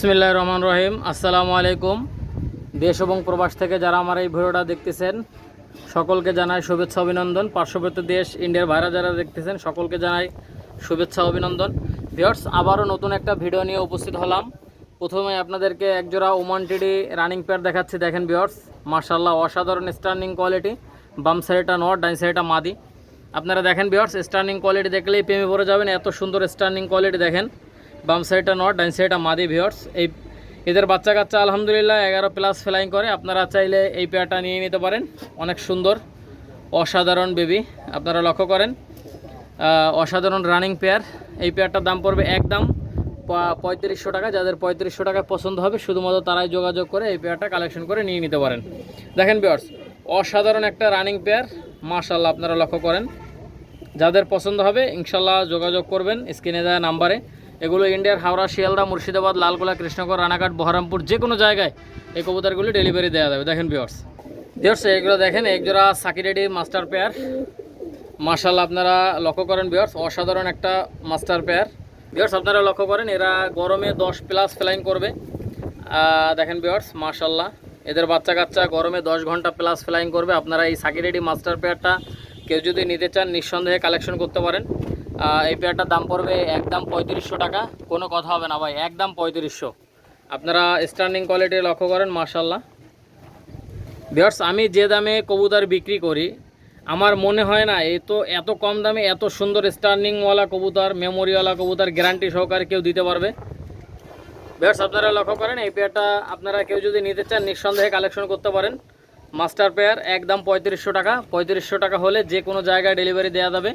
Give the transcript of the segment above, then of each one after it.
বিসমিল্লাহ রহমান রহিম। আসসালামু আলাইকুম। দেশ এবং প্রবাস থেকে যারা আমার এই ভিডিওটা দেখতেছেন, সকলকে জানাই শুভেচ্ছা, অভিনন্দন। পার্শ্ববর্তী দেশ, ইন্ডিয়ার ভাইরা যারা দেখতেছেন, সকলকে জানাই শুভেচ্ছা, অভিনন্দন। ভিওর্স আবারও নতুন একটা ভিডিও নিয়ে উপস্থিত হলাম। প্রথমে আপনাদেরকে একজোড়া ওমান টিডি রানিং পেয়ার দেখাচ্ছি। দেখেন ভিওর্স মার্শাল্লাহ অসাধারণ স্টার্নিং কোয়ালিটি। বাম সাইডটা নট ডাইন সাইডটা মাদি। আপনারা দেখেন ভিওর্স স্টার্নিং কোয়ালিটি দেখলেই প্রেমে পড়ে যাবেন। এত সুন্দর স্টার্নিং কোয়ালিটি দেখেন। বাম সাইডটা নট ডাইন সাইডটা মাদি ভিওর্স। এই এদের বাচ্চা কাচ্চা আলহামদুলিল্লাহ এগারো প্লাস ফ্লাইং করে। আপনারা চাইলে এই পেয়ারটা নিয়ে নিতে পারেন। অনেক সুন্দর, অসাধারণ বেবি আপনারা লক্ষ্য করেন। অসাধারণ রানিং পেয়ার এই পেয়ারটার দাম পড়বে একদম পঁয়ত্রিশশো টাকা। যাদের পঁয়ত্রিশশো টাকা পছন্দ হবে, শুধুমাত্র তারাই যোগাযোগ করে এই পেয়ারটা কালেকশন করে নিয়ে নিতে পারেন। দেখেন বিয়ার্স অসাধারণ একটা রানিং পেয়ার মাশাল্লাহ আপনারা লক্ষ্য করেন। যাদের পছন্দ হবে ইনশাল্লাহ যোগাযোগ করবেন স্ক্রিনে দেওয়া নাম্বারে। এগুলো ইন্ডিয়ার হাওড়া, শিয়ালদা, মুর্শিদাবাদ, লালগোলা, কৃষ্ণগড়, রানাঘাট, বহরমপুর যে কোনো জায়গায় এই কবুতরগুলি ডেলিভারি দেওয়া যাবে। দেখেন বিয়ার্স বিয়ার্স এগুলো দেখেন, একজোড়া সাকিরেডি মাস্টার পেয়ার মার্শাল্লাহ আপনারা লক্ষ্য করেন বিয়ার্স অসাধারণ একটা মাস্টার পেয়ার বিয়ার্স আপনারা লক্ষ্য করেন, এরা গরমে দশ প্লাস ফ্লাইং করবে। দেখেন বিয়ার্স মার্শাল্লাহ এদের বাচ্চা কাচ্চা গরমে দশ ঘণ্টা প্লাস ফ্লাইং করবে। আপনারা এই সাকিরেডি মাস্টার পেয়ারটা কেউ যদি নিতে চান, নিঃসন্দেহে কালেকশন করতে পারেন। এই পেয়ারটার দাম পড়বে একদম পঁয়ত্রিশশো টাকা। কোনো কথা হবে না ভাই, একদম পঁয়ত্রিশশো। আপনারা স্ট্যান্ডিং কোয়ালিটি লক্ষ্য করেন মার্শাল্লাহ বিয়ার্স আমি যে দামে কবুতর বিক্রি করি, আমার মনে হয় না এই তো এত কম দামে এত সুন্দর স্টার্নিংওয়ালা কবুতর মেমোরিওয়ালা কবুতর গ্যারান্টি সহকারে কেউ দিতে পারবে। বিয়ার্স আপনারা লক্ষ্য করেন, এই পেয়ারটা আপনারা কেউ যদি নিতে চান, নিঃসন্দেহে কালেকশন করতে পারেন। মাস্টার পেয়ার, একদম পঁয়ত্রিশশো টাকা। পঁয়ত্রিশশো টাকা হলে যে কোনো জায়গায় ডেলিভারি দেওয়া যাবে।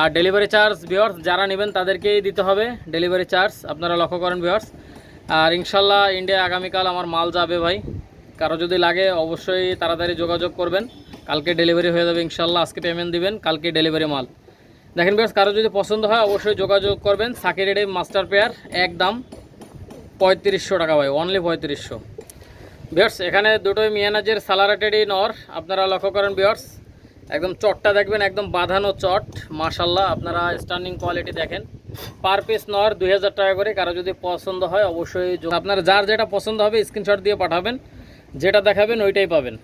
আর ডেলিভারি চার্জ বিয়ার্স যারা নেবেন তাদেরকেই দিতে হবে। ডেলিভারি চার্জ আপনারা লক্ষ্য করেন বিয়ার্স আর ইনশাল্লাহ ইন্ডিয়া আগামীকাল আমার মাল যাবে ভাই। কারও যদি লাগে, অবশ্যই তাড়াতাড়ি যোগাযোগ করবেন। কালকে ডেলিভারি হয়ে যাবে ইনশাল্লাহ, আজকে পেমেন্ট দিবেন, কালকে ডেলিভারি মাল। দেখেন বেশ কারও যদি পছন্দ হয়, অবশ্যই যোগাযোগ করবেন। সাকিরেডে মাস্টার পেয়ার এক দাম পঁয়ত্রিশশো টাকা ভাই অনলি পঁয়ত্রিশশো। বিয়ার্স এখানে দুটোই মিয়ানাজের সালারাটেডি নর। আপনারা লক্ষ্য করেন বিয়ার্স একদম চটটা দেখবেন, একদম বাঁধানো চট। মাশাল্লাহ আপনারা স্টার্নিং কোয়ালিটি দেখেন। পার পিস নর দুই হাজার টাকা করে, কারও যদি পছন্দ হয়, অবশ্যই আপনার যার যেটা পছন্দ হবে স্ক্রিনশট দিয়ে পাঠাবেন। যেটা দেখাবেন, ওইটাই পাবেন।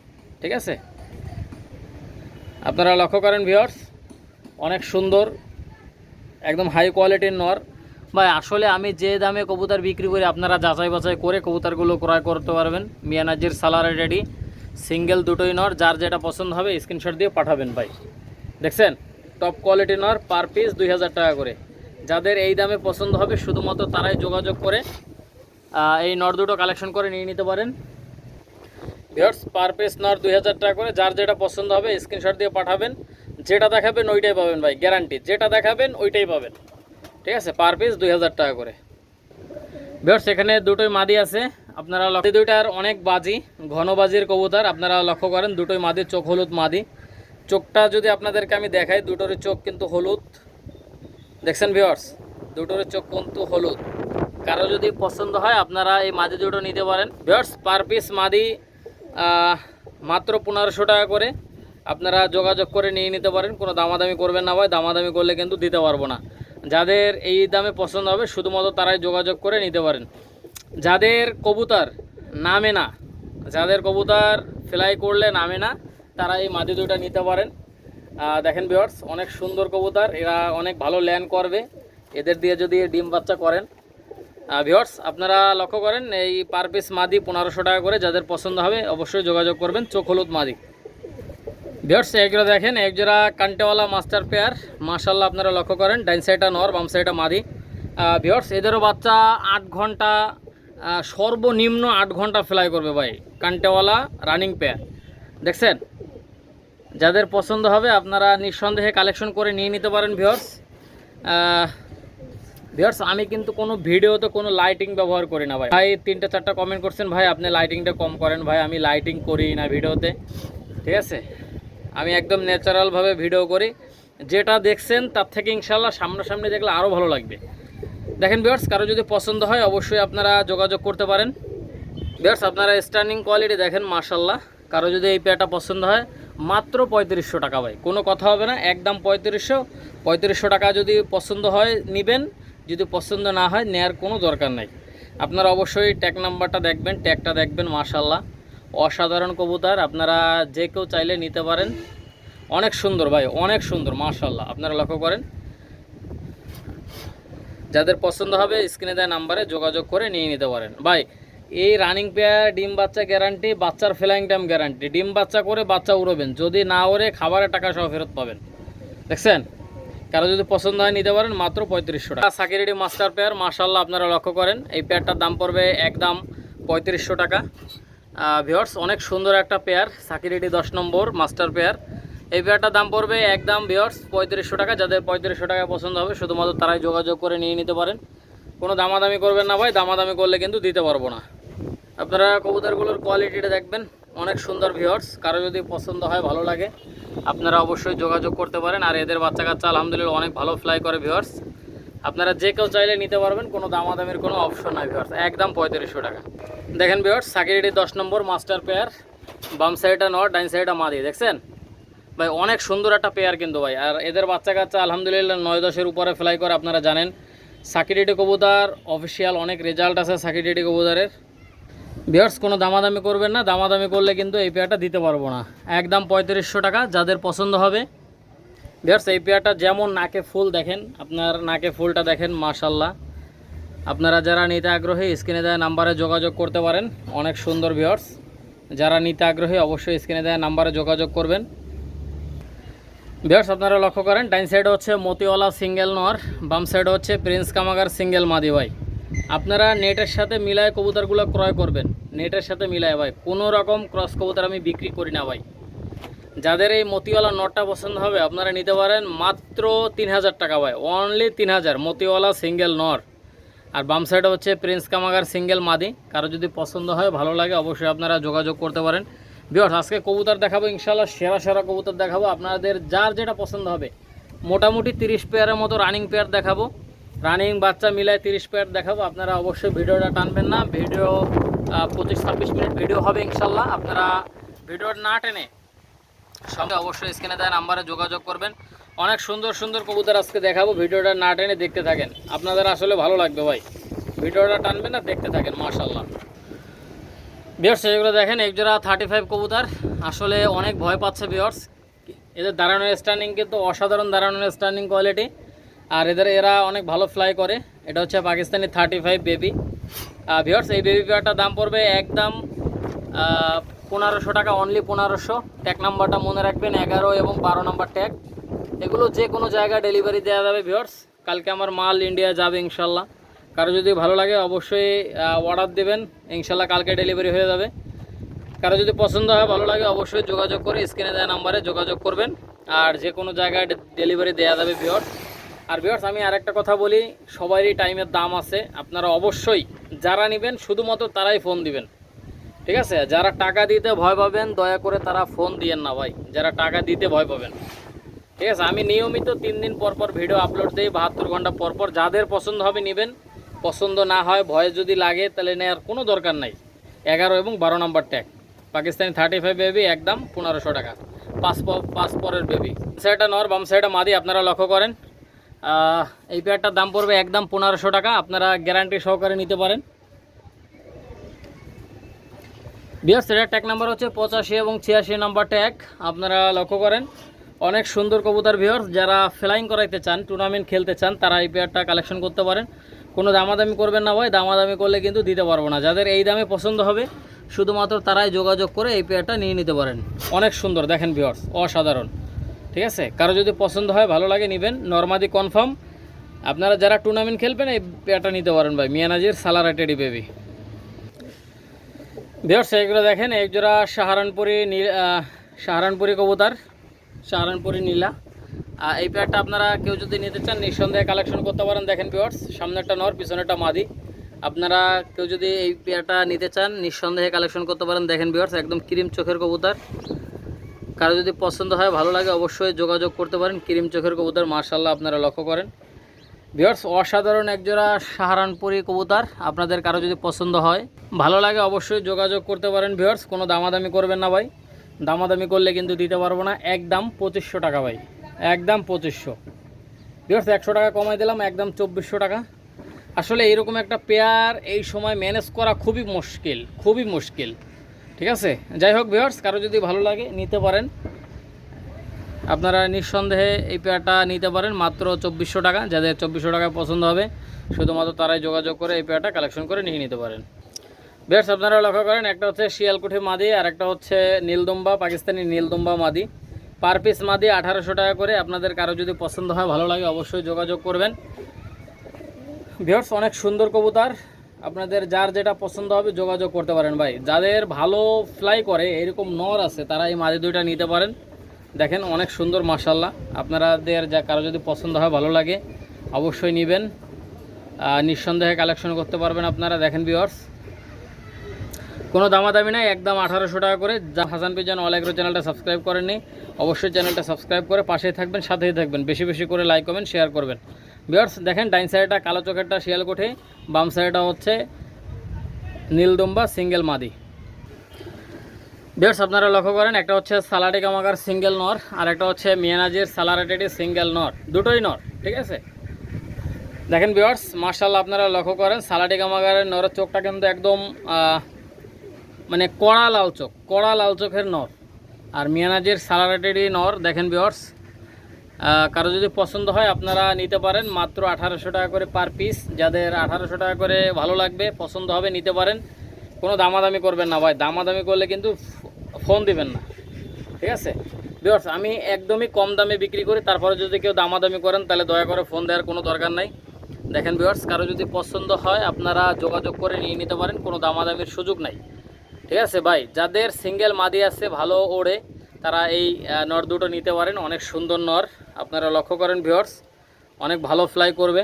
ঠিক আছে? আপনারা লক্ষ্য করেন ভিওর্স অনেক সুন্দর, একদম হাই কোয়ালিটির নর ভাই, আসলে আমি যে দামে কবুতর বিক্রি করি, আপনারা যাচাই বাছাই করে কবুতরগুলো ক্রয় করতে পারবেন। মিয়ানাজির সালারে রেডি সিঙ্গেল দুটোই নর, যার যেটা পছন্দ হবে স্ক্রিনশট দিয়ে পাঠাবেন ভাই। দেখছেন? টপ কোয়ালিটি নর পার পিস দুই হাজার টাকা করে। যাদের এই দামে পছন্দ হবে, শুধুমাত্র তারাই যোগাযোগ করে এই নর দুটো কালেকশন করে নিয়ে নিতে পারেন। ভিউয়ার্স পার পিস নর দুই হাজার টাকা করে, যার যেটা পছন্দ হবে, স্ক্রিনশট দিয়ে পাঠাবেন। যেটা দেখাবেন, ওইটাই পাবেন ভাই গ্যারান্টি যেটা দেখাবেন, ওইটাই পাবেন। ঠিক আছে? পার পিস দুই হাজার টাকা করে। ভিউয়ার্স এখানে দুটোই মাদি আছে। আপনারা দুইটার অনেক বাজি, ঘন বাজির কবুতর, আপনারা লক্ষ্য করেন, দুটোই মাদির চোখ হলুদ মাদি। চোখটা যদি আপনাদেরকে আমি দেখাই দুটোর চোখ কিন্তু হলুদ। দেখছেন ভিউয়ার্স দুটোর চোখ কিন্তু হলুদ। কারও যদি পছন্দ হয়, আপনারা এই মাদি দুটো নিতে পারেন। ভিউয়ার্স পার পিস মাদি মাত্র পনেরোশো টাকা করে। আপনারা যোগাযোগ করে নিয়ে নিতে পারেন। কোনো দামাদামি করবেন না ভাই, দামাদামি করলে কিন্তু দিতে পারব না। যাদের এই দামে পছন্দ হবে, শুধুমাত্র তারাই যোগাযোগ করে নিতে পারেন। যাদের কবুতর নামে না, যাদের কবুতর ফ্লাই করলে নামে না তারা এই মাদি দুটা নিতে পারেন। দেখেন বিয়ার্স অনেক সুন্দর কবুতর, এরা অনেক ভালো ল্যান্ড করবে। এদের দিয়ে যদি ডিম বাচ্চা করেন। ভিওর্স আপনারা লক্ষ্য করেন, এই পার পিস মাদি পনেরোশো টাকা করে যাদের পছন্দ হবে, অবশ্যই যোগাযোগ করবেন, চোখ হলুদ মাদি। ভিওর্স এগুলো দেখেন একজোড়া কান্টেওয়ালা মাস্টার পেয়ার। মাশাল্লাহ আপনারা লক্ষ্য করেন, ডাইন সাইডটা নর, বাম সাইডটা মাদি। ভিওর্স এদেরও বাচ্চা আট ঘণ্টা সর্বনিম্ন আট ঘণ্টা ফ্লাই করবে ভাই, কান্টেওয়ালা রানিং পেয়ার দেখছেন? যাদের পছন্দ হবে, আপনারা নিঃসন্দেহে কালেকশন করে নিয়ে নিতে পারেন ভিওর্স ভিওর্স আমি কিন্তু কোনো ভিডিওতে কোনো লাইটিং ব্যবহার করি না ভাই। ভাই, তিনটা, চারটা কমেন্ট করছেন, ভাই, আপনি লাইটিংটা কম করেন, ভাই, আমি লাইটিং করি না ভিডিওতে। ঠিক আছে? আমি একদম ন্যাচারালভাবে ভিডিও করি। যেটা দেখছেন, তার থেকে ইনশাল্লাহ সামনাসামনি দেখলে আরও ভালো লাগবে। দেখেন ভিওর্স কারও যদি পছন্দ হয়, অবশ্যই আপনারা যোগাযোগ করতে পারেন। ভিওর্স আপনারা স্ট্যান্ডিং কোয়ালিটি দেখেন মাশাল্লাহ কারও যদি এই পেয়ারটা পছন্দ হয়, মাত্র পঁয়ত্রিশশো টাকা ভাই। কোনো কথা হবে না, একদম পঁয়ত্রিশশো। পঁয়ত্রিশশো টাকা যদি পছন্দ হয়, নেবেন। যদি পছন্দ না হয়, নেয়ার কোনো দরকার নাই। আপনারা অবশ্যই ট্যাগ নাম্বারটা দেখবেন ট্যাগটা দেখবেন মাশাল্লাহ অসাধারণ কবুতর, আপনারা যে কেউ চাইলে নিতে পারেন। অনেক সুন্দর ভাই, অনেক সুন্দর মাশাল্লাহ আপনারা লক্ষ্য করেন। যাদের পছন্দ হবে, স্ক্রিনে দেওয়া নাম্বারে যোগাযোগ করে নিয়ে নিতে পারেন। ভাই, এই রানিং পেয়ার ডিম বাচ্চা গ্যারান্টি বাচ্চার ফ্লাইং টাইম গ্যারান্টি ডিম বাচ্চা করে বাচ্চা উড়বেন। যদি না ওরে খাবারের টাকা সহ ফেরত পাবেন। দেখছেন? কারও যদি পছন্দ হয়, নিতে পারেন, মাত্র পঁয়ত্রিশশো টাকা। সাকিরেডি মাস্টার পেয়ার মাশাল্লাহ আপনারা লক্ষ্য করেন। এই পেয়ারটার দাম পড়বে একদম পঁয়ত্রিশশো টাকা। ভিওর্স অনেক সুন্দর একটা পেয়ার সাকিরেডি দশ নম্বর মাস্টার পেয়ার এই পেয়ারটার দাম পড়বে একদম ভিওর্স পঁয়ত্রিশশো টাকা। যাদের পঁয়ত্রিশশো টাকা পছন্দ হবে, শুধুমাত্র তারাই যোগাযোগ করে নিয়ে নিতে পারেন। কোনো দামাদামি করবেন না ভাই, দামাদামি করলে কিন্তু দিতে পারব না। আপনারা কবুতরগুলোর কোয়ালিটিটা দেখবেন। অনেক সুন্দর ভিওর্স কারও যদি পছন্দ হয়, ভালো লাগে, আপনারা অবশ্যই যোগাযোগ করতে পারেন। আর এদের বাচ্চা কাচ্চা আলহামদুলিল্লাহ, অনেক ভালো ফ্লাই করে ভিওর্স আপনারা যে কেউ চাইলে নিতে পারবেন, কোনো দামাদামির কোনো অপশন নাই ভিওর্স একদম পঁয়ত্রিশশো টাকা। দেখেন ভিওর্স সাকিরিটি দশ নম্বর মাস্টার পেয়ার বাম সাইডটা নর ডাইন সাইডটা মাদি, দেখছেন? ভাই, অনেক সুন্দর একটা পেয়ার কিন্তু ভাই। আর এদের বাচ্চা কাচ্চা, আলহামদুলিল্লাহ, নয় দশের উপরে ফ্লাই করে আপনারা জানেন। সাকিরিটি কবুতর অফিসিয়াল অনেক রেজাল্ট আছে সাকিরিটি কবুতরের। বিয়ার্স কোনো দামাদামি করবেন না। দামাদামি করলে কিন্তু এই পেয়ারটা দিতে পারব না। একদম পঁয়ত্রিশশো টাকা, যাদের পছন্দ হবে বিয়ার্স এই পেয়ারটা যেমন নাকে ফুল দেখেন, আপনার নাকে ফুলটা দেখেন মাশাল্লাহ আপনারা যারা নিতে আগ্রহী, স্ক্রিনে দেওয়া নাম্বারে যোগাযোগ করতে পারেন। অনেক সুন্দর ভিওর্স যারা নিতে আগ্রহী, অবশ্যই স্ক্রিনে দেওয়া নাম্বারে যোগাযোগ করবেন। ভিওর্স আপনারা লক্ষ্য করেন, ডাইন সাইডে হচ্ছে মতিওয়ালা সিঙ্গেল নর, বাম সাইডে হচ্ছে প্রিন্স কামাগার সিঙ্গেল মাদি ভাই। আপনারা নেটের সাথে মিলায় কবুতরগুলো ক্রয় করবেন। নেটের সাথে মিলায় ভাই, কোনো রকম ক্রস কবুতর আমি বিক্রি করি না ভাই। যাদের এই মতিওয়ালা নটটা পছন্দ হবে, আপনারা নিতে পারেন মাত্র তিন হাজার টাকা ভাই। অনলি তিন হাজার মতিওয়ালা সিঙ্গেল নর। আর বাম সাইডে হচ্ছে প্রিন্স কামাগার সিঙ্গেল মাদি। কারও যদি পছন্দ হয়, ভালো লাগে, অবশ্যই আপনারা যোগাযোগ করতে পারেন। বিয়স আজকে কবুতর দেখাবো ইনশাল্লাহ সেরা সেরা কবুতর দেখাবো। আপনাদের যার যেটা পছন্দ হবে, মোটামুটি তিরিশ পেয়ারের মতো রানিং পেয়ার দেখাবো। রানিং বাচ্চা মিলায় তিরিশ পেয়ার দেখাবো। আপনারা অবশ্যই ভিডিওটা টানবেন না। ভিডিও পঁচিশ ছাব্বিশ মিনিট ভিডিও হবে ইনশাল্লাহ আপনারা ভিডিওটা না টেনে সঙ্গে অবশ্যই স্ক্রিনে দেওয়া নাম্বারে যোগাযোগ করবেন। অনেক সুন্দর সুন্দর কবুতর আজকে দেখাবো, ভিডিওটা না টেনে দেখতে থাকেন। আপনাদের আসলে ভালো লাগবে ভাই। ভিডিওটা টানবেন না, দেখতে থাকেন মাশাল্লাহ বিয়ার্স এগুলো দেখেন, একজোড়া থার্টি ফাইভ কবুতর। আসলে অনেক ভয় পাচ্ছে বিয়ার্স এদের দাঁড়ানোর স্ট্যান্ডিং কিন্তু অসাধারণ দাঁড়ানোর স্ট্যান্ডিং কোয়ালিটি আর এদের, এরা অনেক ভালো ফ্লাই করে। এটা হচ্ছে Pakistani thirty five baby viewers এই বেবি পেয়ারটার দাম পড়বে একদম পনেরোশো টাকা অনলি পনেরোশো। ট্যাগ নাম্বারটা মনে রাখবেন, এগারো এবং বারো নাম্বার ট্যাগ এগুলো যে কোনো জায়গায় ডেলিভারি দেওয়া যাবে ভিওর্স কালকে আমার মাল ইন্ডিয়া যাবে ইনশাল্লাহ। কারও যদি ভালো লাগে, অবশ্যই অর্ডার দেবেন। ইনশাল্লাহ কালকে ডেলিভারি হয়ে যাবে। কারও যদি পছন্দ হয়, ভালো লাগে, অবশ্যই যোগাযোগ করে স্ক্রিনে দেওয়া নাম্বারে যোগাযোগ করবেন। আর যে কোনো জায়গায় ডেলিভারি দেওয়া যাবে ভিওর্স আর ভিওর্স আমি আরেকটা কথা বলি, সবারই টাইমের দাম আছে। আপনারা অবশ্যই যারা নেবেন, শুধুমাত্র তারাই ফোন দিবেন। ঠিক আছে? যারা টাকা দিতে ভয় পাবেন, দয়া করে তারা ফোন দিয়েন না ভাই। যারা টাকা দিতে ভয় পাবেন। ঠিক আছে? আমি নিয়মিত তিন দিন পর পর ভিডিও আপলোড দিই, বাহাত্তর ঘণ্টা পর পর। যাদের পছন্দ হবে নেবেন। পছন্দ না হয়, ভয় যদি লাগে, তাহলে নেওয়ার কোনো দরকার নাই। এগারো এবং বারো নম্বর tag Pakistani thirty five baby একদম পনেরোশো টাকা। পাঁচ পরের বেবি সাইডটা নর, বাম সাইডটা মাদি, আপনারা লক্ষ্য করেন। এই পেয়ারটার দাম পড়বে একদম পনেরোশো টাকা। আপনারা গ্যারান্টি সহকারে নিতে পারেন। বিয়ার সেটার ট্যাগ নাম্বার হচ্ছে পঁচাশি এবং ছিয়াশি নাম্বার ট্যাগ আপনারা লক্ষ্য করেন, অনেক সুন্দর কবুতর ভিওর যারা ফ্লাইং করাইতে চান টুর্নামেন্ট খেলতে চান, তারা এই পেয়ারটা কালেকশন করতে পারেন। কোনো দামাদামি করবেন না ভাই, দামাদামি করলে কিন্তু দিতে পারব না। যাদের এই দামে পছন্দ হবে, শুধুমাত্র তারাই যোগাযোগ করে এই পেয়ারটা নিয়ে নিতে পারেন। অনেক সুন্দর, দেখেন ভিওর্স অসাধারণ। ঠিক আছে? কারও যদি পছন্দ হয়, ভালো লাগে, নেবেন। নর্মাদি কনফার্ম আপনারা যারা টুর্নামেন্ট খেলবেন, এই পেয়ারটা নিতে পারেন ভাই। মিয়ানাজির সালারা টেডি বেবি ভিওর্স এগুলো দেখেন, এক জোড়া সাহারানপুরি সাহারানপুরি কবুতর, সাহারানপুরি নীলা। এই পেয়ারটা আপনারা কেউ যদি নিতে চান, নিঃসন্দেহে কালেকশন করতে পারেন। দেখেন ভিওর্স সামনেরটা নর, পিছনেরটা মাদি। আপনারা কেউ যদি এই পেয়ারটা নিতে চান, নিঃসন্দেহে কালেকশন করতে পারেন। দেখেন ভিওর্স একদম ক্রিম চোখের কবুতর। কারও যদি পছন্দ হয়, ভালো লাগে, অবশ্যই যোগাযোগ করতে পারেন। ক্রিম চোখের কবুতর মার্শাল্লাহ আপনারা লক্ষ্য করেন। ভিওর্স অসাধারণ একজোড়া সাহারানপুরি কবুতর। আপনাদের কারও যদি পছন্দ হয়, ভালো লাগে অবশ্যই যোগাযোগ করতে পারেন ভিওর্স কোনো দামাদামি করবেন না ভাই। দামাদামি করলে কিন্তু দিতে পারব না। একদম পঁচিশশো টাকা ভাই, একদম পঁচিশশো। ভিওর্স একশো টাকা কমাই দিলাম, একদম চব্বিশশো টাকা। আসলে এইরকম একটা পেয়ার এই সময় ম্যানেজ করা খুবই মুশকিল খুবই মুশকিল। ঠিক আছে? যাই হোক ভিওর্স কারও যদি ভালো লাগে নিতে পারেন। আপনারা নিঃসন্দেহে এই পেয়ারটা নিতে পারেন মাত্র চব্বিশশো টাকা। যাদের চব্বিশশো টাকায় পছন্দ হবে, শুধুমাত্র তারাই যোগাযোগ করে এই পেয়ারটা কালেকশন করে নিয়ে নিতে পারেন। বেশ আপনারা লক্ষ্য করেন, একটা হচ্ছে শিয়ালকুঠি মাদি, আর একটা হচ্ছে নীলদম্বা, পাকিস্তানি নীলদম্বা মাদি। পার পিস মাদি আঠারোশো টাকা করে। আপনাদের কারও যদি পছন্দ হয়, ভালো লাগে, অবশ্যই যোগাযোগ করবেন। ভিওর্স অনেক সুন্দর কবুতর। আপনাদের যার যেটা পছন্দ হবে, যোগাযোগ করতে পারেন ভাই। যাদের ভালো ফ্লাই করে, এরকম নর আছে, তারা এই মাদি দুইটা নিতে পারেন। দেখেন অনেক সুন্দর মাসাল্লাহ আপনাদের যা কারও যদি পছন্দ হয়, ভালো লাগে, অবশ্যই নেবেন। নিঃসন্দেহে কালেকশন করতে পারবেন আপনারা, দেখেন ভিওর্স কোনো দামাদামি নাই, একদম আঠারোশো টাকা করে। যা হাসান পিজন অল এগ্রো চ্যানেলটা সাবস্ক্রাইব করেননি, অবশ্যই চ্যানেলটা সাবস্ক্রাইব করে পাশেই থাকবেন, সাথেই থাকবেন। বেশি বেশি করে লাইক করবেন শেয়ার করবেন। বিয়ার্স দেখেন ডাইন সাইডটা কালো চোখেরটা শিয়ালকোঠে বাম সাইডটা হচ্ছে নীলদম্বা সিঙ্গেল মাদি। বিয়ার্স আপনারা লক্ষ্য করেন, একটা হচ্ছে সালাডি কামাকার সিঙ্গেল নর, আর একটা হচ্ছে মিয়ানাজির সালারেটেডি সিঙ্গেল নর। দুটোই নর, ঠিক আছে? দেখেন বিয়ার্স মার্শাল্লাহ আপনারা লক্ষ্য করেন, সালাডি কামাগারের নরের চোখটা কিন্তু একদম মানে কড়া লাল চোখ, কড়া লাল চোখের নর। আর মিয়ানাজির সালারেটেরই নর, দেখেন বিয়ার্স কারও যদি পছন্দ হয়, আপনারা নিতে পারেন মাত্র আঠারোশো টাকা করে পার পিস যাদের আঠারোশো টাকা করে ভালো লাগবে, পছন্দ হবে, নিতে পারেন। কোনো দামাদামি করবেন না ভাই, দামাদামি করলে কিন্তু ফোন দিবেন না। ঠিক আছে? বিয়ার্স আমি একদমই কম দামে বিক্রি করি, তারপরে যদি কেউ দামাদামি করেন, তাহলে দয়া করে ফোন দেওয়ার কোনো দরকার নাই। দেখেন বিয়ার্স কারও যদি পছন্দ হয়, আপনারা যোগাযোগ করে নিয়ে নিতে পারেন, কোনো দামাদামির সুযোগ নাই। ঠিক আছে ভাই? যাদের সিঙ্গেল মাদি আছে, ভালো ওড়ে, তারা এই নর দুটো নিতে পারেন, অনেক সুন্দর নর। আপনারা লক্ষ্য করেন ভিওর্স অনেক ভালো ফ্লাই করবে।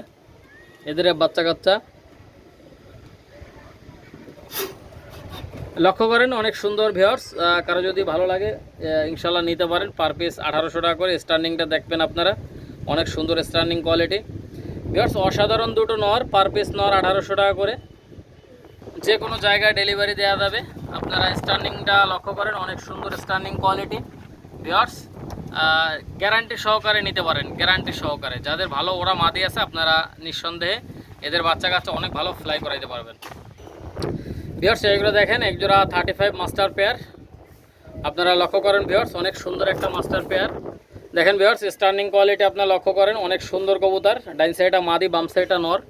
এদের বাচ্চা কাচ্চা লক্ষ্য করেন, অনেক সুন্দর ভিওর্স কারও যদি ভালো লাগে ইনশাল্লাহ নিতে পারেন। পার পিস আঠারোশো টাকা করে স্টার্নিংটা দেখবেন আপনারা। অনেক সুন্দর স্টার্নিং কোয়ালিটি ভিওর্স অসাধারণ দুটো নর পার পিস নর আঠারোশো টাকা করে। যে কোনো জায়গায় ডেলিভারি দেওয়া যাবে। আপনারা স্টার্নিংটা লক্ষ্য করেন, অনেক সুন্দর স্টার্নিং কোয়ালিটি ভিওর্স গ্যারান্টি সহকারে নিতে পারেন গ্যারান্টি সহকারে। যাদের ভালো, ওরা মাদি আছে, আপনারা নিঃসন্দেহে এদের বাচ্চা কাচ্চা অনেক ভালো ফ্লাই করাইতে পারবেন। ভিওর্স এইগুলো দেখেন, একজোড়া থার্টি ফাইভ মাস্টার পেয়ার আপনারা লক্ষ্য করেন ভিওর্স অনেক সুন্দর একটা মাস্টার পেয়ার দেখেন ভিওর্স স্টার্নিং কোয়ালিটি আপনারা লক্ষ্য করেন, অনেক সুন্দর কবুতর। ডাইন সাইডটা মাদি, বাম সাইডটা নর।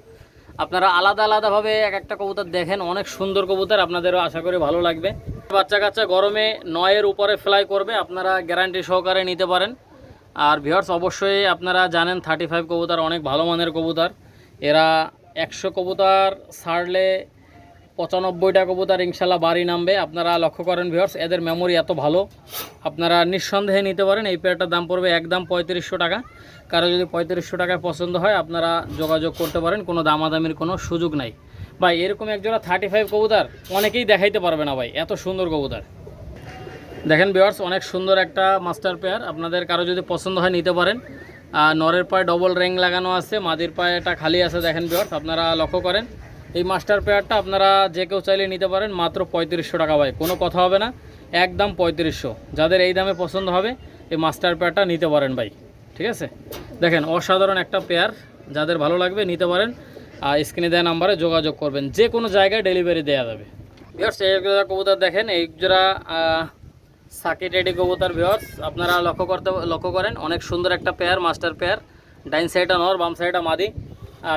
আপনারা আলাদা আলাদাভাবে এক একটা কবুতর দেখেন, অনেক সুন্দর কবুতর। আপনাদেরও আশা করি ভালো লাগবে। বাচ্চা কাচ্চা গরমে নয়ের উপরে ফ্লাই করবে, আপনারা গ্যারান্টি সহকারে নিতে পারেন। আর ভিওর্স অবশ্যই আপনারা জানেন থার্টি ফাইভ কবুতর অনেক ভালো মানের কবুতর। এরা একশো কবুতর ছাড়লে পঁচানব্বইটা কবুতর ইনশাল্লাহ বাড়ি নামবে। আপনারা লক্ষ্য করেন ভিওর্স এদের মেমোরি এত ভালো। আপনারা নিঃসন্দেহে নিতে পারেন, এই পেয়ারটার দাম পড়বে একদম পঁয়ত্রিশশো টাকা। কারও যদি পঁয়ত্রিশশো টাকায় পছন্দ হয়, আপনারা যোগাযোগ করতে পারেন, কোনো দামাদামির কোনো সুযোগ নাই। ভাই, এরকম একজোড়া থার্টি ফাইভ কবুতর অনেকেই দেখাইতে পারবে না ভাই, এত সুন্দর কবুতর। দেখেন ভিওর্স অনেক সুন্দর একটা মাস্টার পেয়ার আপনাদের কারও যদি পছন্দ হয়, নিতে পারেন। আর নরের পায়ে ডবল র্যাং লাগানো আছে, মাদির পায়েটা খালি আছে, দেখেন বিয়ার্স আপনারা লক্ষ্য করেন। এই মাস্টার পেয়ারটা আপনারা যে কেউ চাইলে নিতে পারেন মাত্র পঁয়ত্রিশশো টাকা ভাই, কোনো কথা হবে না, একদম পঁয়ত্রিশশো। যাদের এই দামে পছন্দ হবে, এই মাস্টার পেয়ারটা নিতে পারেন ভাই, ঠিক আছে? দেখেন, অসাধারণ একটা পেয়ার, যাদের ভালো লাগবে নিতে পারেন, আর স্ক্রিনে দেওয়া নাম্বারে যোগাযোগ করবেন, যে কোনো জায়গায় ডেলিভারি দেওয়া যাবে। ভিওর্স এই জোড়া কবুতর দেখেন, এই জোড়া সাকিট রেডি কবুতর ভিওর্স আপনারা লক্ষ্য করতে, লক্ষ্য করেন, অনেক সুন্দর একটা পেয়ার, মাস্টার পেয়ার, ডাইন সাইডটা নর, বাম সাইডটা মাদি।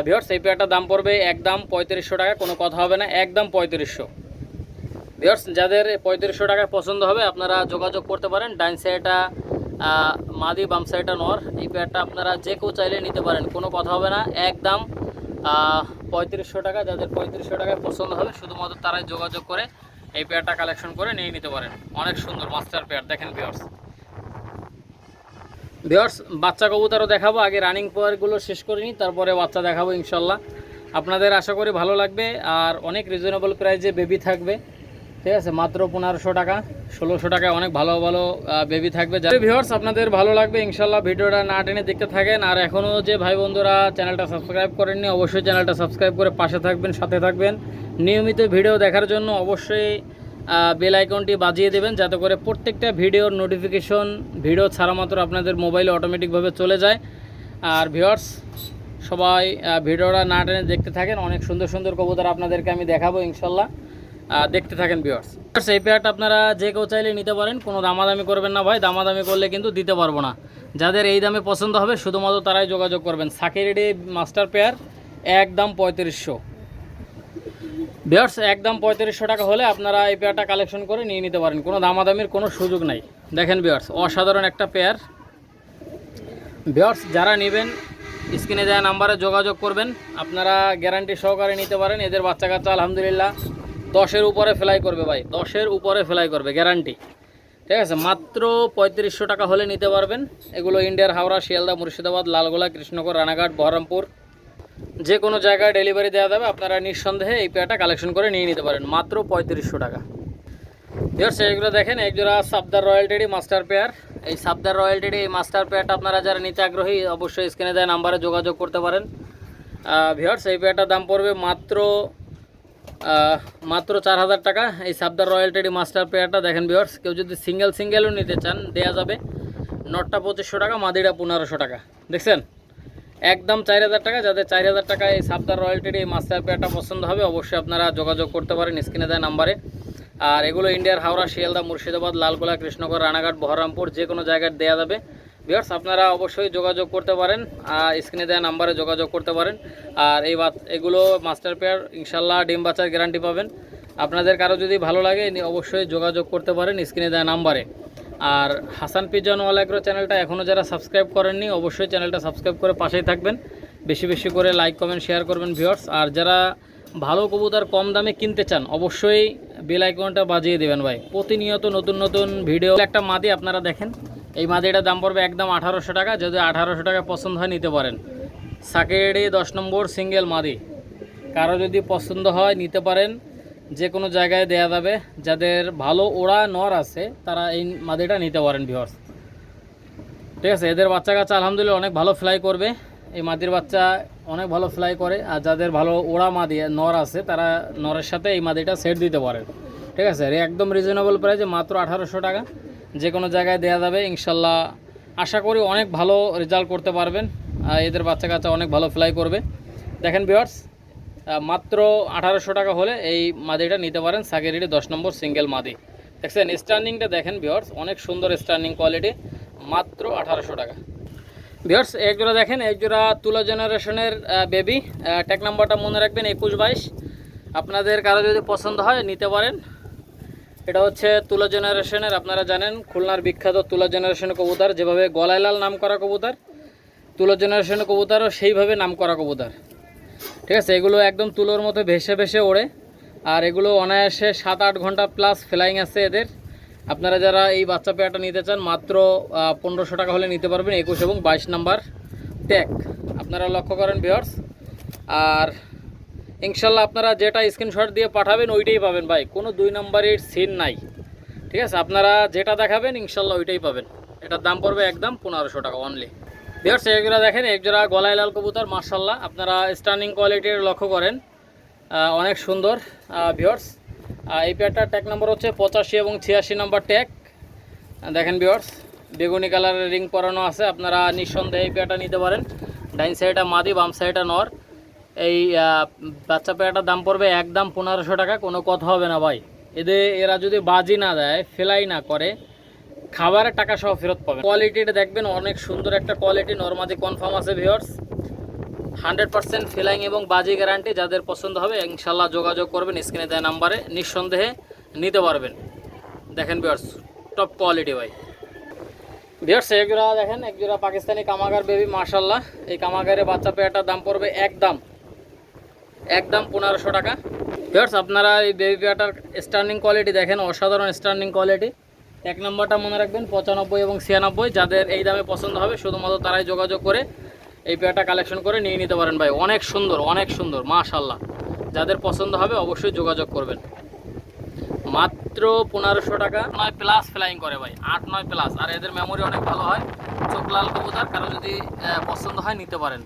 ভিওর্স এই পেয়ারটার দাম পড়বে একদম পঁয়ত্রিশশো টাকা, কোনো কথা হবে না, একদম পঁয়ত্রিশশো। ভিওর্স যাদের পঁয়ত্রিশশো টাকায় পছন্দ হবে, আপনারা যোগাযোগ করতে পারেন ডাইন সাইডটা মাদি, বাম সাইডটা নর, এই পেয়ারটা আপনারা যে কেউ চাইলে নিতে পারেন, কোনো কথা হবে না, একদম পঁয়ত্রিশশো টাকা, যাদের পঁয়ত্রিশশো টাকায় পছন্দ হবে, শুধুমাত্র তারাই যোগাযোগ করে, এই পেয়ারটা কালেকশন করে নিয়ে নিতে পারেন। অনেক সুন্দর মাস্টার পেয়ার দেখেন ভিওর্স ভিওর্স বাচ্চা কবুতরও দেখাবো, আগে রানিং পেয়ারগুলো শেষ করে নিই, তারপরে বাচ্চা দেখাবো ইনশাল্লাহ। আপনাদের আশা করি ভালো লাগবে, আর অনেক রিজনেবল প্রাইসে বেবি থাকবে। ঠিক আছে, মাত্র পনেরোশো টাকা, ষোলোশো টাকায় অনেক ভালো ভালো বেবি থাকবে। যারা ভিউয়ার্স আপনাদের ভালো লাগবে, ইনশাল্লাহ ভিডিওটা না টেনে দেখতে থাকেন। আর এখনও যে ভাই বন্ধুরা চ্যানেলটা সাবস্ক্রাইব করেননি, অবশ্যই চ্যানেলটা সাবস্ক্রাইব করে পাশে থাকবেন, সাথে থাকবেন। নিয়মিত ভিডিও দেখার জন্য অবশ্যই বেল আইকনটি বাজিয়ে দেবেন যাতে করে প্রত্যেকটা ভিডিওর নোটিফিকেশন ভিডিও ছাড়া মাত্র আপনাদের মোবাইলে অটোমেটিকভাবে চলে যায়। আর ভিউয়ার্স সবাই ভিডিওটা না টেনে দেখতে থাকেন। অনেক সুন্দর সুন্দর কবুতর আপনাদেরকে আমি দেখাবো ইনশাল্লাহ। দেখতে থাকেন বিয়ার্স এই পেয়ারটা আপনারা যে কেউ চাইলে নিতে পারেন। কোনো দামাদামি করবেন না ভাই। দামাদামি করলে কিন্তু দিতে পারব না। যাদের এই দামে পছন্দ হবে, শুধুমাত্র তারাই যোগাযোগ করবেন। সাকিরেডি মাস্টার পেয়ার একদম পঁয়ত্রিশশো। বিয়ার্স একদম পঁয়ত্রিশশো টাকা হলে আপনারা এই পেয়ারটা কালেকশন করে নিয়ে নিতে পারেন। কোনো দামাদামির কোনো সুযোগ নাই। দেখেন বিয়ার্স অসাধারণ একটা পেয়ার বিয়ার্স যারা নেবেন স্ক্রিনে দেওয়া নাম্বারে যোগাযোগ করবেন। আপনারা গ্যারান্টি সহকারে নিতে পারেন। এদের বাচ্চা কাচ্চা, আলহামদুলিল্লাহ, দশের উপরে ফ্লাই করবে ভাই। দশের উপরে ফ্লাই করবে গ্যারান্টি ঠিক আছে? মাত্র পঁয়ত্রিশশো টাকা হলে নিতে পারবেন। এগুলো ইন্ডিয়ার হাওড়া, শিয়ালদা, মুর্শিদাবাদ, লালগোলা, কৃষ্ণনগর, রানাঘাট, বহরমপুর। যে কোনো জায়গায় ডেলিভারি দেওয়া যাবে, আপনারা নিঃসন্দেহে এই পেয়ারটা কালেকশন করে নিয়ে নিতে পারেন। মাত্র পঁয়ত্রিশশো টাকা। ভিউয়ার্স এইগুলো দেখেন এইগুলো Sabdar royal teddy master pair এই সাবদার রয়্যাল টেডি এই মাস্টার পেয়ারটা আপনারা যারা নিতে আগ্রহী, অবশ্যই স্ক্রিনে দেওয়া নাম্বারে যোগাযোগ করতে পারেন। ভিউয়ার্স এই পেয়ারটার দাম পড়বে মাত্র মাত্র চার হাজার টাকা। এই সাবদার রয়্যাল টেডি মাস্টার পেয়ারটা দেখেন ভিউয়ার্স কেউ যদি সিঙ্গেল সিঙ্গেলও নিতে চান দেওয়া যাবে। নটটা পঁচিশশো টাকা মাদিটা পনেরোশো টাকা। দেখছেন? একদম চার হাজার টাকা। যাদের চার হাজার টাকা এই সাবদার রয়্যাল টেডি এই মাস্টার পেয়ারটা পছন্দ হবে, অবশ্যই আপনারা যোগাযোগ করতে পারেন স্ক্রিনে দেওয়া নাম্বারে। আর এগুলো ইন্ডিয়ার হাওড়া, শিয়ালদা, মুর্শিদাবাদ, লালগোলা কৃষ্ণনগর রানাঘাট, বহরমপুর, যে কোনো জায়গায় দেওয়া যাবে। ভিউয়ার্স আপনারা অবশ্যই যোগাযোগ করতে পারেন, আর স্ক্রিনে দেওয়া নাম্বারে যোগাযোগ করতে পারেন। আর এই এগুলো মাস্টার পেয়ার ইনশাল্লাহ ডিম বাচ্চার গ্যারান্টি পাবেন। আপনাদের কারও যদি ভালো লাগে অবশ্যই যোগাযোগ করতে পারেন স্ক্রিনে দেওয়া নাম্বারে। আর হাসান পিজন ওয়াল চ্যানেলটা এখনও যারা সাবস্ক্রাইব করেননি, অবশ্যই চ্যানেলটা সাবস্ক্রাইব করে পাশেই থাকবেন। বেশি বেশি করে লাইক, কমেন্ট, শেয়ার করবেন ভিউয়ার্স। আর যারা ভালো কবুতর কম দামে কিনতে চান, অবশ্যই বেল আইকনটা বাজিয়ে দেবেন ভাই। প্রতিনিয়ত নতুন নতুন ভিডিও। একটা মাদি আপনারা দেখেন, এই মাদিটার দাম পড়বে একদম আঠারোশো টাকা। যদি আঠারোশো টাকা পছন্দ হয়, নিতে পারেন। সাকেডে দশ নম্বর সিঙ্গেল মাদি। কারও যদি পছন্দ হয়, নিতে পারেন। যে কোনো জায়গায় দেয়া যাবে। যাদের ভালো ওড়া, নর আছে, তারা এই মাদিটা নিতে পারেন ভিওর্স ঠিক আছে, এদের বাচ্চা কাচ্চা আলহামদুলিল্লাহ অনেক ভালো ফ্লাই করবে। এই মাদির বাচ্চা অনেক ভালো ফ্লাই করে। আর যাদের ভালো ওড়া মাদি, নর আছে, তারা নরের সাথে এই মাদিটা সেট দিতে পারেন। ঠিক আছে একদম রিজনেবল প্রাইসে মাত্র আঠারোশো টাকা। যে কোনো জায়গায় দেওয়া যাবে, ইনশাল্লাহ। আশা করি অনেক ভালো রেজাল্ট করতে পারবেন। আর এদের বাচ্চা কাচ্চা অনেক ভালো ফ্লাই করবে। দেখেন ভিওয়ার্স মাত্র আঠারোশো টাকা হলে এই মাদিটা নিতে পারেন। সাগেরিটি দশ নম্বর সিঙ্গেল মাদি। দেখছেন স্টার্নিংটা দেখেন ভিওয়ার্স অনেক সুন্দর স্টার্নিং কোয়ালিটি মাত্র আঠারোশো টাকা। ভিওর্স এক জোড়া দেখেন, এক জোড়া তুলা জেনারেশনের বেবি ট্যাগ নাম্বারটা মনে রাখবেন, একুশ বাইশ। আপনাদের কারও যদি পছন্দ হয়, নিতে পারেন। এটা হচ্ছে তুলা জেনারেশনের, আপনারা জানেন, খুলনার বিখ্যাত তুলা জেনারেশনের কবুতর, যেভাবে গলাইলাল নাম করা কবুতর, তুলা জেনারেশনের কবুতরও সেইভাবে নাম করা কবুতর। ঠিক আছে, এগুলো একদম তুলোর মতো ভেসে ভেসে ওড়ে। আর এগুলো অনায়াসে সাত আট ঘণ্টা প্লাস ফ্লাইং আছে এদের। আপনারা যারা এই বাচ্চা পেয়াটা নিতে চান, মাত্র পনেরোশো টাকা হলে নিতে পারবেন একুশ এবং বাইশ নাম্বার ট্যাগ আপনারা লক্ষ্য করেন ভিওর্স আর ইনশাল্লাহ আপনারা যেটা স্ক্রিনশট দিয়ে পাঠাবেন, ওইটাই পাবেন ভাই। কোনো দুই নম্বরের সিন নাই। ঠিক আছে, আপনারা যেটা দেখাবেন, ইনশাল্লাহ ওইটাই পাবেন। এটার দাম পড়বে একদম পনেরোশো টাকা অনলি ভিওর্স এগুলো দেখেন একজোড়া গলায় লাল কবুতর মার্শাল্লাহ আপনারা স্টার্নিং কোয়ালিটির লক্ষ্য করেন। অনেক সুন্দর। ভিওর্স এই পেয়ারটার ট্যাগ নাম্বার হচ্ছে পঁচাশি এবং ছিয়াশি নাম্বার ট্যাগ দেখেন ভিওর্স বেগুনি কালারের রিং পরানো আছে। আপনারা নিঃসন্দেহে এই পেয়ারটা নিতে পারেন। ডাইন সাইডটা মাদি, বাম সাইডটা নর। এই বাচ্চা পেয়ারটার দাম পড়বে একদম পনেরোশো টাকা। কোনো কথা হবে না ভাই। এদের, এরা যদি বাজি না দেয়, ফেলাই না করে খাবারের টাকা সহ ফেরত পাবেন। কোয়ালিটিটা দেখবেন, অনেক সুন্দর একটা কোয়ালিটি নর্মাদি কনফার্ম আছে ভিওর্স হান্ড্রেড পার্সেন্ট ফিলাইং এবং বাজি গ্যারান্টি যাদের পছন্দ হবে ইনশাল্লাহ যোগাযোগ করবেন স্ক্রিনে দেওয়া নাম্বারে নিঃসন্দেহে নিতে পারবেন। দেখেন ভিওর্স টপ কোয়ালিটি ভাই। ভিওর্স এক জোড়া দেখেন, এক জোড়া পাকিস্তানি কামাগার বেবি মার্শাল্লাহ এই কামাগারের বাচ্চা পেয়ারটার দাম পড়বে একদম একদম পনেরোশো টাকা। ভিওর্স আপনারা এই বেবি পেয়ারটার স্টার্নিং কোয়ালিটি দেখেন, অসাধারণ স্টার্নিং কোয়ালিটি এক নম্বরটা মনে রাখবেন, পঁচানব্বই এবং ছিয়ানব্বই, যাদের এই দামে পছন্দ হবে, শুধুমাত্র তারাই যোগাযোগ করে এই পেয়ারটা কালেকশন করে নিয়ে নিতে পারেন ভাই। অনেক সুন্দর অনেক সুন্দর মাশাল্লাহ যাদের পছন্দ হবে, অবশ্যই যোগাযোগ করবেন। মাত্র পনেরোশো টাকা। নয় প্লাস ফ্লাইং করে ভাই, আট নয় প্লাস আর এদের মেমোরি অনেক ভালো হয়, চোখ লাল কবুতর, কারও যদি পছন্দ হয়, নিতে পারেন।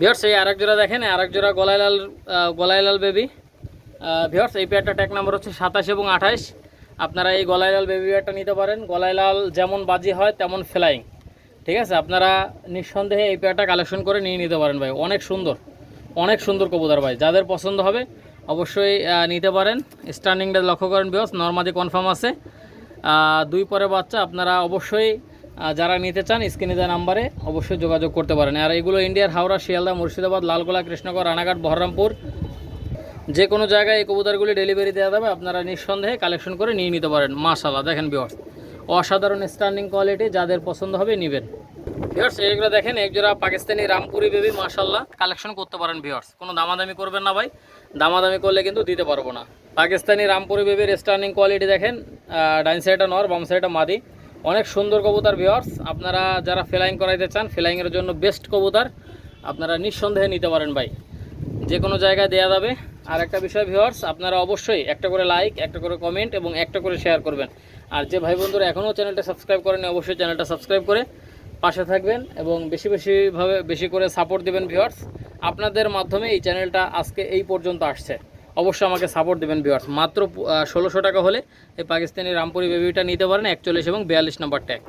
ভিওর্স এই আরেক জোড়া দেখেন আরেক জোড়া গলাইলাল গলাইলাল বেবি ভিওর্স এই পেয়ারটা ট্যাক নাম্বার হচ্ছে সাতাশ এবং আঠাশ। আপনারা এই গলাইলাল বেবি পেয়ারটা নিতে পারেন। গলাইলাল যেমন বাজি হয়, তেমন ফ্লাইং ঠিক আছে? আপনারা নিঃসন্দেহে এই পেয়ারটা কালেকশন করে নিয়ে নিতে পারেন ভাই। অনেক সুন্দর। অনেক সুন্দর কবুতর ভাই। যাদের পছন্দ হবে, অবশ্যই নিতে পারেন। স্টার্নিংটা লক্ষ্য করেন বিয়স নর্মাদি কনফার্ম আছে। দুই পরে বাচ্চা আপনারা অবশ্যই যারা নিতে চান, স্ক্রিনে দেওয়া নাম্বারে অবশ্যই যোগাযোগ করতে পারেন। আর এগুলো ইন্ডিয়ার হাওড়া, শিয়ালদা, মুর্শিদাবাদ, লালগোলা, কৃষ্ণগড়, রানাঘাট, বহরমপুর যে কোনো জায়গায় এই কবুতরগুলি ডেলিভারি দেওয়া যাবে, আপনারা নিঃসন্দেহে কালেকশন করে নিয়ে নিতে পারেন। মাশাল্লাহ দেখেন বিয়ার্স অসাধারণ স্টার্নিং কোয়ালিটি যাদের পছন্দ হবে নেবেন। ভিওর্স এইগুলো দেখেন, একজোড়া পাকিস্তানি রামপুরি বেবি মাশাল্লাহ কালেকশন করতে পারেন ভিওর্স কোনো দামাদামি করবেন না ভাই, দামাদামি করলে কিন্তু দিতে পারব না। পাকিস্তানি রামপুরি বেবির স্টার্নিং কোয়ালিটি দেখেন ডাইন সাইডটা নর, বাম সাইডটা মাদি। অনেক সুন্দর কবুতর ভিওর্স আপনারা যারা ফ্লাইং করাইতে চান ফ্লাইংয়ের জন্য বেস্ট কবুতর, আপনারা নিঃসন্দেহে নিতে পারেন ভাই। যে কোনো জায়গায় দেওয়া যাবে। আর একটা বিষয় ভিউয়ার্স আপনারা অবশ্যই একটা করে লাইক একটা করে কমেন্ট এবং একটা করে শেয়ার করবেন। আর যে ভাই বন্ধুরা এখনও চ্যানেলটা সাবস্ক্রাইব করেনি অবশ্যই চ্যানেলটা সাবস্ক্রাইব করে পাশে থাকবেন এবং বেশি বেশিভাবে বেশি করে সাপোর্ট দেবেন ভিওয়ার্স আপনাদের মাধ্যমে এই চ্যানেলটা আজকে এই পর্যন্ত আসছে। অবশ্যই আমাকে সাপোর্ট দেবেন ভিওয়ার্স মাত্র ষোলোশো টাকা হলে এই পাকিস্তানি রামপুরি বেবিটা নিতে পারেন একচল্লিশ এবং বিয়াল্লিশ নম্বর ট্যাগ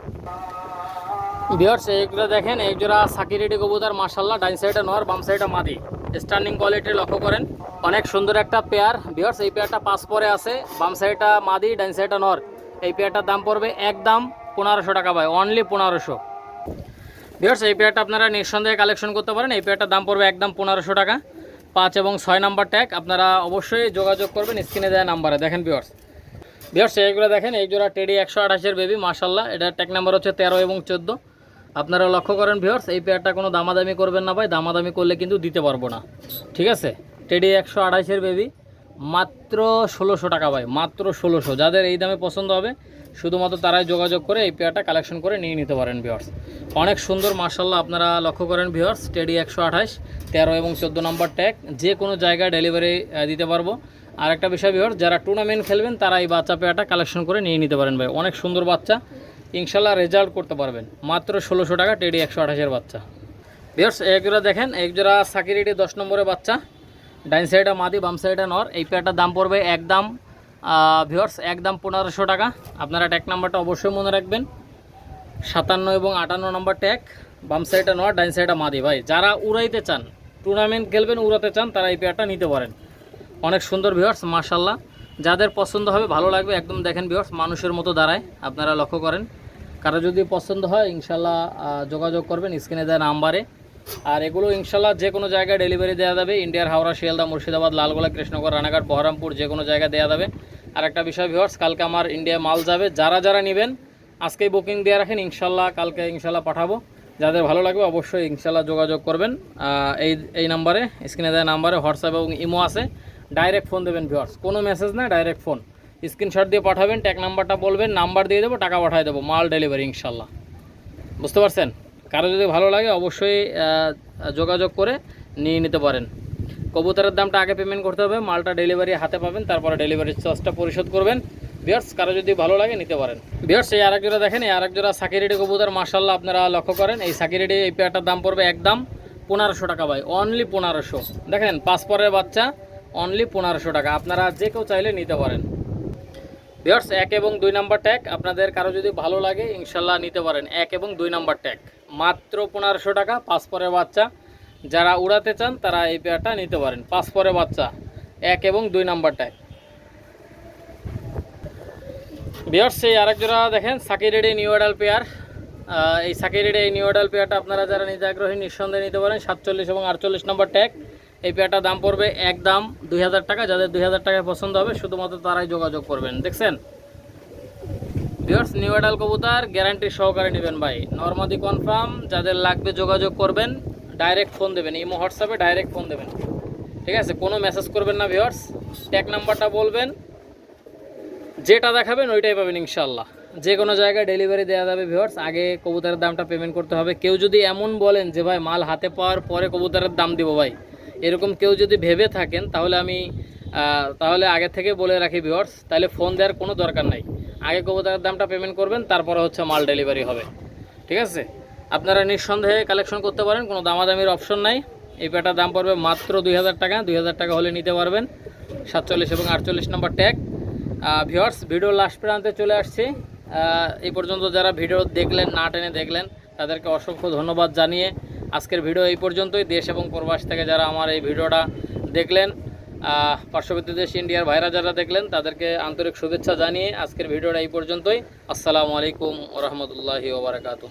বিয়ার্স এইগুলো দেখেন, এই জোড়া সাকিরেডি কবুতর মার্শাল্লাহ ডাইন সাইডে নর বাম সাইডে মাদি। স্টার্নিং কোয়ালিটি লক্ষ্য করেন, অনেক সুন্দর একটা পেয়ার বিয়ার্স এই পেয়ারটা পাঁচ পরে আছে, বাম সাইডটা মাদি ডাইন সাইডটা নর এই পেয়ারটার দাম পড়বে একদম পনেরোশো টাকা ভাই অনলি পনেরোশো। বিয়ার্স এই পেয়ারটা আপনারা নিঃসন্দেহে কালেকশন করতে পারেন, এই পেয়ারটার দাম পড়বে একদম পনেরোশো টাকা। পাঁচ এবং ছয় নাম্বার ট্যাগ আপনারা অবশ্যই যোগাযোগ করবেন, স্ক্রিনে দেওয়া নাম্বারে। দেখেন বিয়ার্স বিয়ার্স এইগুলো দেখেন, এই জোড়া টেডি একশো আঠাশের বেবি মার্শাল্লাহ এটা ট্যাগ নাম্বার হচ্ছে তেরো এবং চোদ্দ। আপনারা লক্ষ্য করেন ভিউয়ার্স এই পেয়ারটা কোনো দামাদামি করবেন না ভাই, দামাদামি করলে কিন্তু দিতে পারব না। ঠিক আছে? টেডি একশো আঠাশের বেবি মাত্র ষোলোশো টাকা ভাই, মাত্র ষোলোশো। যাদের এই দামে পছন্দ হবে, শুধুমাত্র তারাই যোগাযোগ করে এই পেয়ারটা কালেকশন করে নিয়ে নিতে পারেন ভিউয়ার্স অনেক সুন্দর মার্শাল্লাহ আপনারা লক্ষ্য করেন ভিওর্স টেডি একশো আঠাশ তেরো এবং চোদ্দ নম্বর ট্যাগ যে কোনো জায়গায় ডেলিভারি দিতে পারব। আর একটা বিষয় ভিউয়ার্স যারা টুর্নামেন্ট খেলবেন, তারা এই বাচ্চা পেয়ারটা কালেকশন করে নিয়ে নিতে পারেন ভাই। অনেক সুন্দর বাচ্চা। ইনশাল্লাহ রেজাল্ট করতে পারবেন। মাত্র ষোলোশো টাকা টেডি একশো আঠাশের বাচ্চা। বিয়ার্স একজোড়া দেখেন একজোড়া সাকিরিটি দশ নম্বরের বাচ্চা। ডাইন সাইডে মাদি, বাম সাইডে নর। এই পেয়ারটার দাম পড়বে একদম ভিওর্স একদম পনেরোশো টাকা। আপনারা ট্যাগ নাম্বারটা অবশ্যই মনে রাখবেন। সাতান্ন এবং আটান্ন নম্বর ট্যাগ বাম সাইডে নর, ডাইন সাইডে মাদি। ভাই, যারা উড়াইতে চান টুর্নামেন্ট খেলবেন, উড়াতে চান, তারা এই পেয়ারটা নিতে পারেন। অনেক সুন্দর ভিওর্স মার্শাল্লাহ যাদের পছন্দ হবে, ভালো লাগবে, একদম দেখেন ভিওর্স মানুষের মতো দাঁড়ায়, আপনারা লক্ষ্য করেন। কারও যদি পছন্দ হয় ইনশাল্লাহ যোগাযোগ করবেন স্ক্রিনে দেওয়া নাম্বারে। আর এগুলো ইনশাল্লাহ যে কোনো জায়গায় ডেলিভারি দেওয়া যাবে, ইন্ডিয়ার হাওড়া, শিয়ালদা, মুর্শিদাবাদ, লালগোলা, কৃষ্ণগড়, রানাঘাট, বহরমপুর, যে কোনো জায়গায় দেওয়া যাবে। আর একটা বিষয় ভিওর্স কালকে আমার ইন্ডিয়া মাল যাবে। যারা যারা নেবেন, আজকেই বুকিং দিয়ে রাখেন ইনশাল্লাহ কালকে ইনশাল্লাহ পাঠাবো। যাদের ভালো লাগবে, অবশ্যই ইনশাল্লাহ যোগাযোগ করবেন। এই এই নাম্বারে, স্ক্রিনে দেওয়া নাম্বারে, হোয়াটসঅ্যাপ এবং ইমো আছে। ডাইরেক্ট ফোন দেবেন ভিওর্স কোনো মেসেজ না ডাইরেক্ট ফোন স্ক্রিনশট দিয়ে পাঠাবেন ট্যাগ নাম্বারটা বলবেন নাম্বার দিয়ে দেবো, টাকা পাঠিয়ে দেবো, মাল ডেলিভারি ইনশাল্লাহ। বুঝতে পারছেন? কারও যদি ভালো লাগে, অবশ্যই যোগাযোগ করে নিয়ে নিতে পারেন। কবুতরের দামটা আগে পেমেন্ট করতে হবে, মালটা ডেলিভারি হাতে পাবেন, তারপরে ডেলিভারি চার্জটা পরিশোধ করবেন। বিয়ার্স কারও যদি ভালো লাগে, নিতে পারেন। বিয়ার্স এই আরেক জোড়া দেখেন, এই আরেক জোড়া সাকিরেডি কবুতর মার্শাল্লাহ আপনারা লক্ষ্য করেন, এই সাকিরেডি এই পেয়ারটার দাম পড়বে একদম পনেরোশো টাকা ভাই অনলি পনেরোশো। দেখেন, পাঁচ পরের বাচ্চা অনলি পনেরোশো টাকা। আপনারা যে কেউ চাইলে নিতে পারেন। ভিওর্স এক এবং দুই নাম্বার ট্যাগ আপনাদের কারও যদি ভালো লাগে, ইনশাল্লাহ নিতে পারেন। এক এবং দুই নাম্বার ট্যাগ মাত্র পনেরোশো টাকা, পাঁচ পরের বাচ্চা। যারা উড়াতে চান, তারা এই পেয়ারটা নিতে পারেন। পাঁচ পরের বাচ্চা। এক এবং দুই নাম্বার ট্যাগ বিয়ার্স সেই আরেক জোড়া দেখেন সাকিরেডি নিউ এডাল পেয়ার এই সাকিরেডি এই নিউ এডাল পেয়ারটা আপনারা যারা নিতে আগ্রহী, নিঃসন্দেহে নিতে পারেন। সাতচল্লিশ এবং আটচল্লিশ নম্বর ট্যাগ এই পেয়ারটার দাম পড়বে এক দাম দুই হাজার টাকা। যাদের দুই হাজার টাকায় পছন্দ হবে, শুধুমাত্র তারাই যোগাযোগ করবেন। দেখছেন? ভিওর্স নিউ এডাল কবুতার গ্যারান্টি সহকারে নেবেন ভাই। নর্মাদি কনফার্ম যাদের লাগবে যোগাযোগ করবেন ডাইরেক্ট ফোন দেবেন। ইমো হোয়াটসঅ্যাপে ডাইরেক্ট ফোন দেবেন। ঠিক আছে? কোনো মেসেজ করবেন না ভিওর্স ট্যাগ নাম্বারটা বলবেন। যেটা দেখাবেন, ওইটাই পাবেন ইনশাল্লাহ যে কোনো জায়গায় ডেলিভারি দেওয়া যাবে ভিওর্স আগে কবুতরের দামটা পেমেন্ট করতে হবে। কেউ যদি এমন বলেন যে, ভাই, মাল হাতে পাওয়ার পরে কবুতরের দাম দিব ভাই। এরকম কেউ যদি ভেবে থাকেন, তাহলে আমি তাহলে আগে থেকে বলে রাখি ভিওর্স তাহলে ফোন দেওয়ার কোনো দরকার নাই। আগে কবুতরের দামটা পেমেন্ট করবেন, তারপরে হচ্ছে মাল ডেলিভারি হবে। ঠিক আছে? আপনারা নিঃসন্দেহে কালেকশন করতে পারেন, কোনো দামাদামির অপশন নাই। এই পেটার দাম পড়বে মাত্র দুই হাজার টাকা, দুই হাজার টাকা হলে নিতে পারবেন। সাতচল্লিশ এবং আটচল্লিশ নম্বর ট্যাগ ভিওর্স ভিডিও লাস্ট প্রান্তে চলে আসছি। এই পর্যন্ত যারা ভিডিও দেখলেন, না টেনে দেখলেন, তাদেরকে অসংখ্য ধন্যবাদ জানিয়ে আজকের ভিডিও এই পর্যন্তই। দেশ এবং প্রবাস থেকে যারা আমার এই ভিডিওটা দেখলেন পার্শ্ববর্তী দেশ ইন্ডিয়ার ভাইরা যারা দেখলেন, তাদেরকে আন্তরিক শুভেচ্ছা জানিয়ে আজকের ভিডিওটা এই পর্যন্তই। আসসালামু আলাইকুম রহমতুল্লাহি ওবরাকাতু